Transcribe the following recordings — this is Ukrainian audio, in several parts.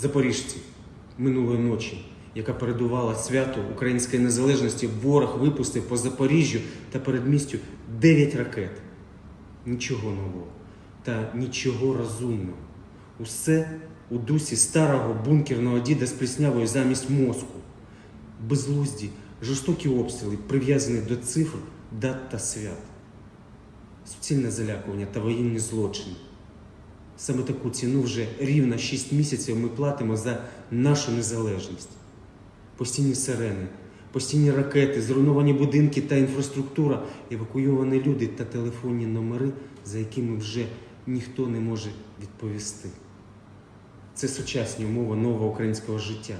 запоріжців минулої ночі, яка передувала святу української незалежності, ворог випустив по Запоріжжю та передмістю 9 ракет. Нічого нового та нічого розумного. Усе у дусі старого бункерного діда з пліснявою замість мозку. Безглузді, жорстокі обстріли, прив'язані до цифр, дат та свят. Суцільне залякування та воєнні злочини. Саме таку ціну вже рівно 6 місяців ми платимо за нашу незалежність. Постійні сирени, постійні ракети, зруйновані будинки та інфраструктура, евакуйовані люди та телефонні номери, за якими вже ніхто не може відповісти. Це сучасні умови нового українського життя.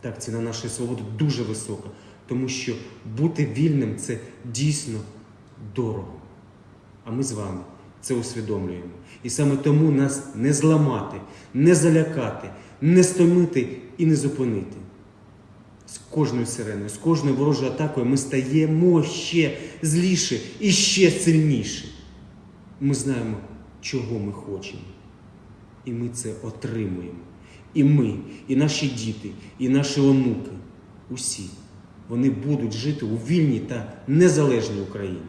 Так, ціна нашої свободи дуже висока, тому що бути вільним це дійсно дорого. А ми з вами це усвідомлюємо. І саме тому нас не зламати, не залякати, не стомити і не зупинити. З кожною сиреною, з кожною ворожою атакою ми стаємо ще зліше і ще сильніше. Ми знаємо, чого ми хочемо. І ми це отримуємо. І ми, і наші діти, і наші онуки, усі, вони будуть жити у вільній та незалежній Україні.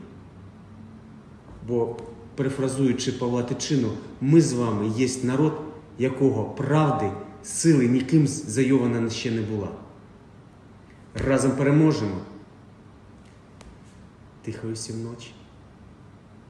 Бо, перефразуючи Павла Тичину, ми з вами є народ, якого правди, сили ніким зайована ще не була. Разом переможемо. Тихої всім ночі.